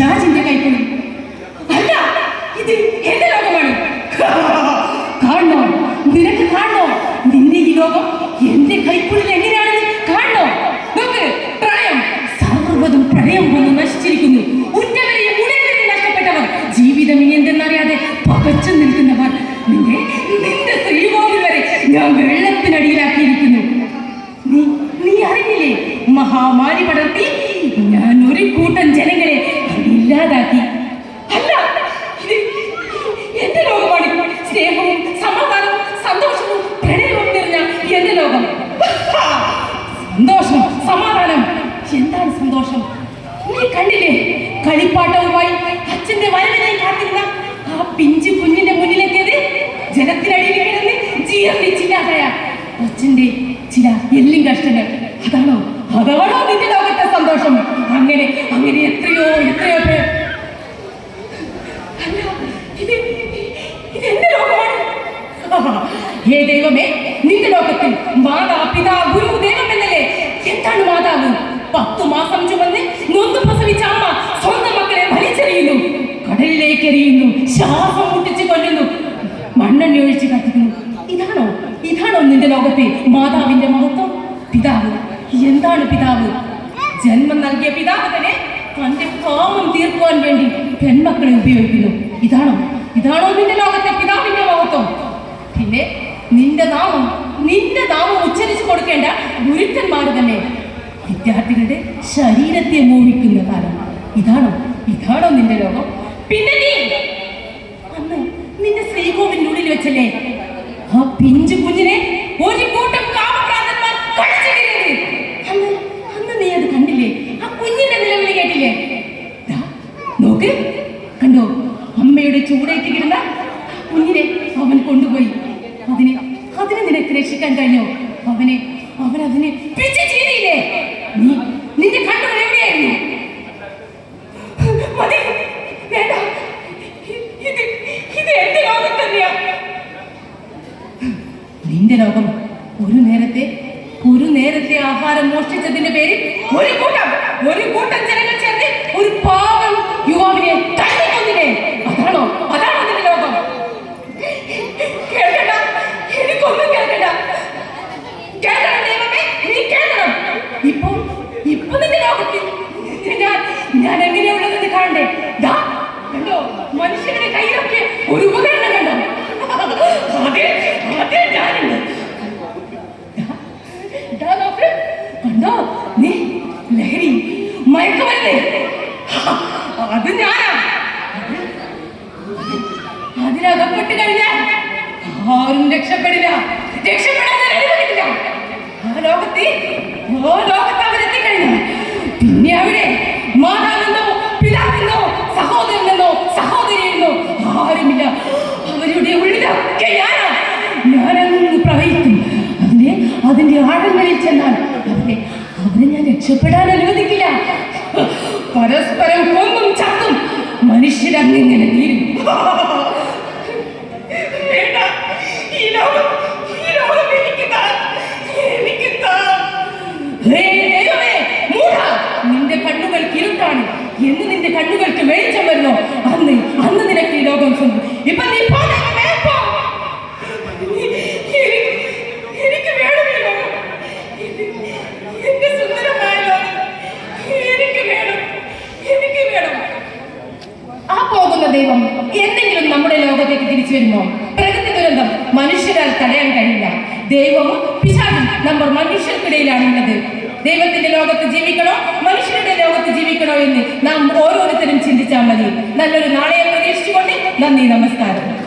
പിശാചിന്റെ കൈക്കുള്ളിൽ അല്ല ഇത് എന്റെ ലോകമാണ്. കാണണോ? നിനക്ക് കാണണോ? നിന്റെ ഈ ലോകം എന്റെ കൈക്കുള്ളിൽ എങ്ങനെയാണെന്ന് കാണണോ? നോക്ക് പ്രളയം സർവതും പ്രളയം വന്ന് നശിച്ചിരിക്കുന്നു. ഉറ്റവരെയും ഉടനെ നഷ്ടപ്പെട്ടവർ ജീവിതം ഇനി എന്തെന്നറിയാതെ പകച്ചു നിൽക്കുന്നവർ. നിന്റെ നിന്റെ ശ്രീകോവിൽ വരെ ഞാൻ വെള്ളത്തിനടിയിലാക്കിയിരിക്കുന്നു. നീ നീ അറിഞ്ഞില്ലേ? മഹാമാരി പടർത്തി ഞാൻ ഒരു കൂട്ടം ജനങ്ങളെ ഇല്ലാതാക്കി. അല്ല എന്റെ ലോകമാണ്. സ്നേഹവും സമാധാനവും സന്തോഷവും പ്രണയവും നിറഞ്ഞ എന്റെ ലോകം. സന്തോഷം സമാധാനം. എന്താണ് സന്തോഷം? നീ കണ്ടില്ലേ? കളിപ്പാട്ടവുമായി അച്ഛന്റെ വരവിനായി കാത്തിരുന്ന ആ പിഞ്ചു കുഞ്ഞിന്റെ മുന്നിലെത്തിയത് ജലത്തിനടിയിൽ കിടന്ന് ജീർണിച്ചില്ലാതായ അച്ഛന്റെ ചില എല്ലും കഷ്ടങ്ങൾ അതാണോ? അതാണോ നിന്റെ ലോകത്തെ സന്തോഷം അങ്ങനെ അങ്ങനെ എത്രയോ എത്രയോ പേർ അല്ല, ഇത് ഇത് എന്റെ ലോകമാണ് ആഹാ, ഹേ ദൈവമേ നിന്റെ ലോകത്തിൽ മാതാ പിതാ ഗുരു ദൈവം എന്താണ് മാതാവ്? പത്തു മാസം ചുമന്ന് നൊന്ന് പ്രസവിച്ച അമ്മ സ്വന്തം മക്കളെ വലിച്ചെറിയുന്നു. കടലിലേക്ക് എറിയുന്നു. ശ്വാസം മുട്ടിച്ച് കൊല്ലുന്നു. മണ്ണെണ്ണ ഒഴിച്ച് കത്തിക്കുന്നു. ഇതാണോ? ഇതാണോ നിന്റെ ലോകത്തെ മാതാവിന്റെ മഹത്വം? പിതാവ് എന്താണ് പിതാവ്? ജന്മം നൽകിയ പിതാവ് തന്നെ തന്റെ കാമം തീർക്കുവാൻ വേണ്ടി പെൺമക്കളെ ഉപയോഗിക്കുന്നു. ഇതാണോ? ഇതാണോ നിന്റെ ലോകത്തെ പിതാവിന്റെ പിന്നെ നിന്റെ നാമം നിന്റെ നാമം ഉച്ചരിച്ചു കൊടുക്കേണ്ട ഗുരുക്കന്മാർ തന്നെ വിദ്യാർത്ഥികളുടെ ശരീരത്തെ മോഹിക്കുന്ന കാലം. ഇതാണോ ഇതാണോ നിന്റെ ലോകം? പിന്നെ നീ അന്ന് നിന്റെ ശ്രീകോവിനുള്ളിൽ വെച്ചല്ലേ? ആ പിഞ്ചു കുഞ്ഞിനെ ഒരു കൂട്ടം കാമപ്രാന്തന്മാർ ആ നോക്ക് കണ്ടോ? അമ്മയുടെ ചൂടേറ്റ് കിടന്ന കുഞ്ഞിനെ അവൻ കൊണ്ടുപോയി. അതിനെ അതിനെ നിനക്ക് രക്ഷിക്കാൻ കഴിഞ്ഞോ. അവനെ അവൻ അതിനെ നീ നിന്റെ നിന്റെ ലോകം ഒരു നേരത്തെ ഒരു നേരത്തെ ആഹാരം മോഷ്ടിച്ചതിന്റെ പേരിൽ ഒരു കൂട്ടം ഒരു കൂട്ടം ജനങ്ങൾ ചേർന്ന് ഒരു പാവം യുവാവിനെ തള്ളിക്കൊന്നിനെ അതാണോ അതാണോ നിന്റെ ലോകം കേൾക്കണ്ട എനിക്കൊന്നും കേൾക്കണ്ട കേൾക്കണം ദൈവമേ നീ കേൾക്കണം ഇപ്പൊ ഇപ്പൊ നിന്റെ ലോകത്തിൽ ഞാൻ ഞാൻ എങ്ങനെയുള്ളതെന്ന് കാണണ്ടേ ദാ കണ്ടോ മനുഷ്യരുടെ കയ്യിലൊക്കെ ഒരു ഉപകരണം കണ്ടോ അതെ അതെ ഞാനുണ്ട് ദാ നോക്ക്. കണ്ടോ നീ ലഹരി മയക്കമല്ലേ അത് ഞാനാ അതിനകപ്പെട്ട് കഴിഞ്ഞാൽ ആരും രക്ഷപ്പെടില്ല രക്ഷപ്പെടാൻ ഞാൻ അനുവദിക്കില്ല ആ ലോകത്തിൽ ഓ ലോകത്ത് അവരെത്തിക്കഴിഞ്ഞു പിന്നെ അവിടെ മാതാവെന്നോ പിതാവെന്നോ സഹോദരനെന്നോ സഹോദരിയെന്നോ ആരുമില്ല അവരുടെ ഉള്ളിലൊക്കെ ഞാനാ ഞാനങ്ങ് പ്രവഹിക്കും അതിനെ അതിന്റെ ആഴങ്ങളിൽ ചെന്നാൽ അവരെ അവരെ ഞാൻ രക്ഷപ്പെടാൻ അനുവദിക്കില്ല. പരസ്പരം കൊന്നും ചത്തും മൂഢ നിന്റെ കണ്ണുകൾ ഇരുട്ടാണ്. എന്ന് നിന്റെ കണ്ണുകൾക്ക് വെളിച്ചം വരുന്നോ. അന്ന് അന്ന് നിനക്ക് ഈ ലോകം സ്വന്തം. ഇപ്പൊ നീ പോ തിരിച്ചു പ്രകൃതി ദുരന്തം മനുഷ്യരാൽ തടയാൻ കഴിയില്ല. ദൈവവും പിശാചും നമ്മൾ മനുഷ്യർക്കിടയിലാണ് ഉള്ളത് ദൈവത്തിന്റെ ലോകത്ത് ജീവിക്കണോ? മനുഷ്യരുടെ ലോകത്ത് ജീവിക്കണോ എന്ന് നാം ഓരോരുത്തരും ചിന്തിച്ചാൽ മതി. നല്ലൊരു നാളെ പ്രതീക്ഷിച്ചുകൊണ്ട് നന്ദി നമസ്കാരം.